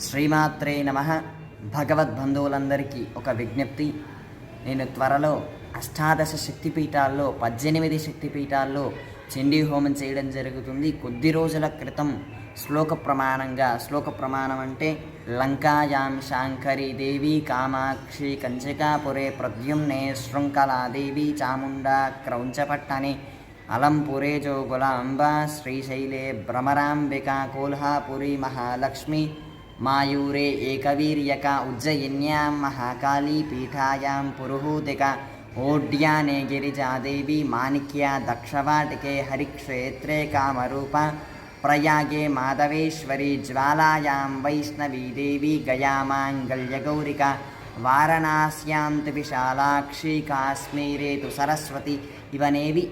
శ్రీమాత్రే నమ. భగవద్బంధువులందరికీ ఒక విజ్ఞప్తి. నేను త్వరలో అష్టాదశ శక్తిపీఠాల్లో పద్దెనిమిది శక్తిపీఠాల్లో చండీ హోమం చేయడం జరుగుతుంది. కొద్ది రోజుల క్రితం శ్లోక ప్రమాణంగా శ్లోక ప్రమాణం అంటే లంకాయాం శాంకరి దేవి కామాక్షి కంచికాపురే ప్రద్యుమ్నే శృంఖలాదేవి చాముండా క్రౌంచపట్టని అలంపురే జోగులాంబ శ్రీశైలే భ్రమరాంబికా కోల్హాపురి మహాలక్ష్మి మాయూరే ఏకవీర్యక ఉజ్జయిన్యాం మహాకాళీ పీఠాయాం పురుహూతిక ఓడ్యానే గిరిజాదేవి మాణిక్య దక్షవాటికే హరిక్షేత్రే కామరూప ప్రయాగే మాధవేశ్వరి జ్వాలాయాం వైష్ణవీదేవి గయామాంగళ్యగౌరిక వారణాస్యాం తు విశాలాక్షి కాశ్మీరే తు సరస్వతి ఇవనేవి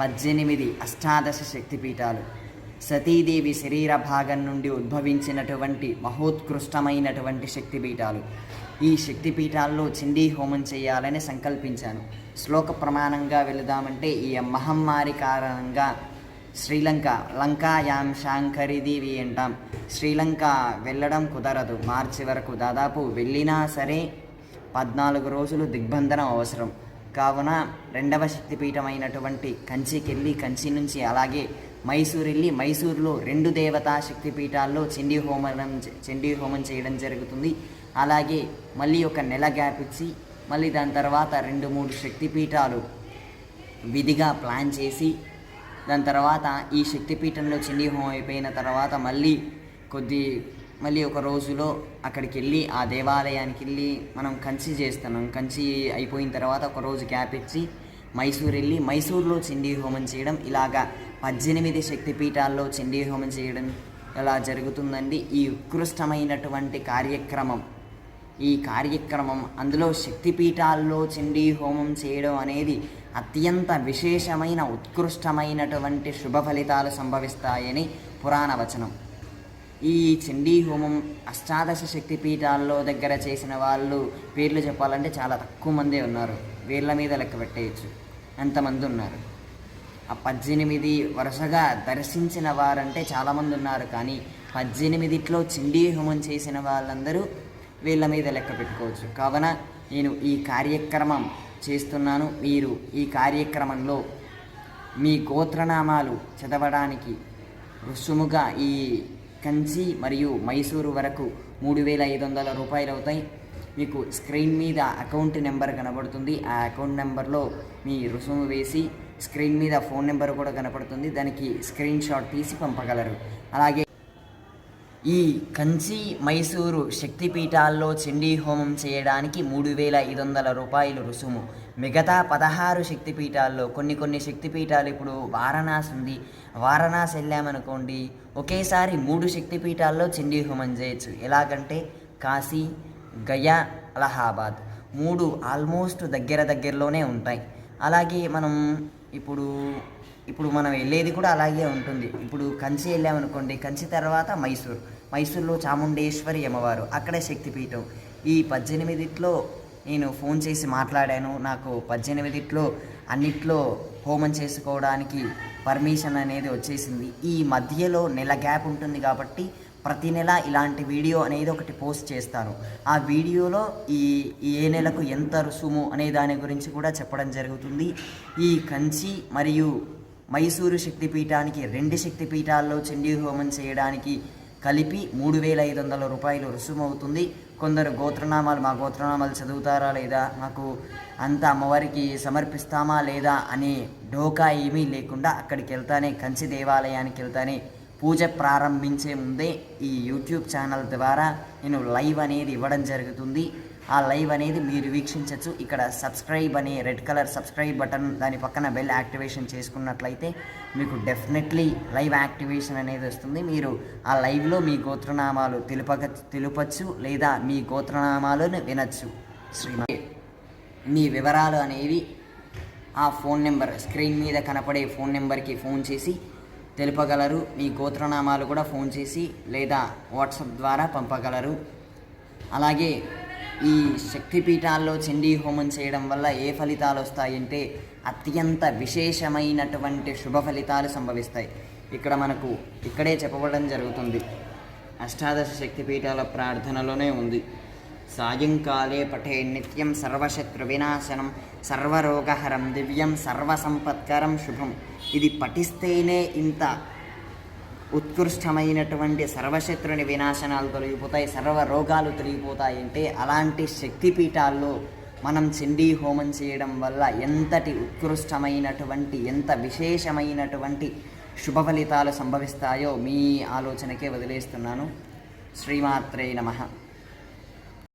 పద్దెనిమిది అష్టాదశ శక్తిపీఠాలు సతీదేవి శరీర భాగం నుండి ఉద్భవించినటువంటి మహోత్కృష్టమైనటువంటి శక్తిపీఠాలు. ఈ శక్తిపీఠాల్లో చండీ హోమం చేయాలని సంకల్పించాను. శ్లోక ప్రమాణంగా వెళదామంటే ఈ మహమ్మారి కారణంగా శ్రీలంక లంకాయాం శాంకరిదేవి అంటాం. శ్రీలంక వెళ్ళడం కుదరదు. మార్చి వరకు దాదాపు వెళ్ళినా సరే పద్నాలుగు రోజులు దిగ్బంధనం అవసరం. కావున రెండవ శక్తిపీఠమైనటువంటి కంచికెళ్ళి కంచి నుంచి అలాగే మైసూర్ వెళ్ళి మైసూరులో రెండు దేవతా శక్తిపీఠాల్లో చండీ హోమం చండీ హోమం చేయడం జరుగుతుంది. అలాగే మళ్ళీ ఒక నెల గ్యాప్ ఇచ్చి మళ్ళీ దాని తర్వాత రెండు మూడు శక్తిపీఠాలు విధిగా ప్లాన్ చేసి దాని తర్వాత ఈ శక్తిపీఠంలో చండీ హోమం అయిపోయిన తర్వాత మళ్ళీ కొద్ది మళ్ళీ ఒక రోజులో అక్కడికి వెళ్ళి ఆ దేవాలయానికి వెళ్ళి మనం కంచి చేస్తున్నాం. కంచి అయిపోయిన తర్వాత ఒక రోజు గ్యాప్ ఇచ్చి మైసూర్ వెళ్ళి మైసూర్లో చండీ హోమం చేయడం ఇలాగా పద్దెనిమిది శక్తిపీఠాల్లో చండీ హోమం చేయడం ఇలా జరుగుతుందండి? ఈ ఉత్కృష్టమైనటువంటి కార్యక్రమం. ఈ కార్యక్రమం అందులో శక్తిపీఠాల్లో చండీ హోమం చేయడం అనేది అత్యంత విశేషమైన ఉత్కృష్టమైనటువంటి శుభ ఫలితాలు సంభవిస్తాయని పురాణ వచనం. ఈ చండీ హోమం అష్టాదశ శక్తిపీఠాల్లో దగ్గర చేసిన వాళ్ళు పేర్లు చెప్పాలంటే చాలా తక్కువ మందే ఉన్నారు. వీళ్ళ మీద లెక్క పెట్టేయచ్చు. అంతమంది ఉన్నారు. ఆ పద్దెనిమిది వరుసగా దర్శించిన వారంటే చాలామంది ఉన్నారు. కానీ పద్దెనిమిదిట్లో చండీ హోమం చేసిన వాళ్ళందరూ వీళ్ళ మీద లెక్క పెట్టుకోవచ్చు. కావున నేను ఈ కార్యక్రమం చేస్తున్నాను. మీరు ఈ కార్యక్రమంలో మీ గోత్రనామాలు చదవడానికి రుసుముగా ఈ కంచి మరియు మైసూరు వరకు మూడు వేల ఐదు వందల రూపాయలు అవుతాయి మీకు స్క్రీన్ మీద అకౌంట్ నెంబర్ కనబడుతుంది. ఆ అకౌంట్ నెంబర్లో మీ రుసుము వేసి స్క్రీన్ మీద ఫోన్ నెంబర్ కూడా కనపడుతుంది. దానికి స్క్రీన్ షాట్ తీసి పంపగలరు. అలాగే ఈ కంచి మైసూరు శక్తిపీఠాల్లో చండీ హోమం చేయడానికి మూడు వేల ఐదు వందల రూపాయలు రుసుము. మిగతా పదహారు శక్తిపీఠాల్లో కొన్ని కొన్ని శక్తిపీఠాలు ఇప్పుడు వారణాసి ఉంది. వారణాసి వెళ్ళామనుకోండి ఒకేసారి మూడు శక్తిపీఠాల్లో చండీ హోమం చేయొచ్చు. ఎలాగంటే కాశీ గయా అలహాబాద్ మూడు ఆల్మోస్ట్ దగ్గర దగ్గరలోనే ఉంటాయి. అలాగే మనం ఇప్పుడు ఇప్పుడు మనం వెళ్ళేది కూడా అలాగే ఉంటుంది. ఇప్పుడు కంచి వెళ్ళామనుకోండి కంచి తర్వాత మైసూర్. మైసూర్లో చాముండేశ్వరి అమ్మవారు అక్కడే శక్తిపీఠం. ఈ పద్దెనిమిదిట్లో నేను ఫోన్ చేసి మాట్లాడాను. నాకు పద్దెనిమిదిట్లో అన్నిట్లో హోమం చేసుకోవడానికి పర్మిషన్ అనేది వచ్చేసింది. ఈ మధ్యలో నెల గ్యాప్ ఉంటుంది కాబట్టి ప్రతి నెల ఇలాంటి వీడియో అనేది ఒకటి పోస్ట్ చేస్తాను ఆ వీడియోలో ఈ ఏ నెలకు ఎంత రుసుము అనే దాని గురించి కూడా చెప్పడం జరుగుతుంది. ఈ కంచి మరియు మైసూరు శక్తిపీఠానికి రెండు శక్తిపీఠాల్లో చండీ హోమం చేయడానికి కలిపి మూడు వేల ఐదు వందల రూపాయలు రుసుము అవుతుంది కొందరు గోత్రనామాలు మా గోత్రనామాలు చదువుతారా లేదా? మాకు అంత అమ్మవారికి సమర్పిస్తామా లేదా అనే డోకా ఏమీ లేకుండా అక్కడికి వెళ్తానే కంచి దేవాలయానికి వెళ్తానే పూజ ప్రారంభించే ముందే ఈ యూట్యూబ్ ఛానల్ ద్వారా నేను లైవ్ అనేది ఇవ్వడం జరుగుతుంది. ఆ లైవ్ అనేది మీరు వీక్షించవచ్చు ఇక్కడ సబ్స్క్రైబ్ అనే రెడ్ కలర్ సబ్స్క్రైబ్ బటన్ దాని పక్కన బెల్ యాక్టివేషన్ చేసుకున్నట్లయితే మీకు డెఫినెట్లీ లైవ్ యాక్టివేషన్ అనేది వస్తుంది. మీరు ఆ లైవ్లో మీ గోత్రనామాలు తెలుపక తెలుపచ్చు లేదా మీ గోత్రనామాలను వినొచ్చు. శ్రీమతి మీ వివరాలు అనేవి ఆ ఫోన్ నెంబర్ స్క్రీన్ మీద కనపడే ఫోన్ నెంబర్కి ఫోన్ చేసి తెలుపగలరు. మీ గోత్రనామాలు కూడా ఫోన్ చేసి లేదా వాట్సాప్ ద్వారా పంపగలరు. అలాగే ఈ శక్తిపీఠాల్లో చండీ హోమం చేయడం వల్ల ఏ ఫలితాలు వస్తాయంటే అత్యంత విశేషమైనటువంటి శుభ ఫలితాలు సంభవిస్తాయి. ఇక్కడ మనకు ఇక్కడే చెప్పబడడం జరుగుతుంది. అష్టాదశ శక్తిపీఠాల ప్రార్థనలోనే ఉంది. సాయంకాలే పఠే నిత్యం సర్వశత్రు వినాశనం సర్వరోగహరం దివ్యం సర్వసంపత్కరం శుభం. ఇది పఠిస్తేనే ఇంత ఉత్కృష్టమైనటువంటి సర్వశత్రుని వినాశనాలు తొలగిపోతాయి సర్వ రోగాలు తొలగిపోతాయి అంటే అలాంటి శక్తిపీఠాల్లో మనం చండీ హోమం చేయడం వల్ల ఎంతటి ఉత్కృష్టమైనటువంటి ఎంత విశేషమైనటువంటి శుభ ఫలితాలు సంభవిస్తాయో మీ ఆలోచనకే వదిలేస్తున్నాను. శ్రీమాత్రే నమః.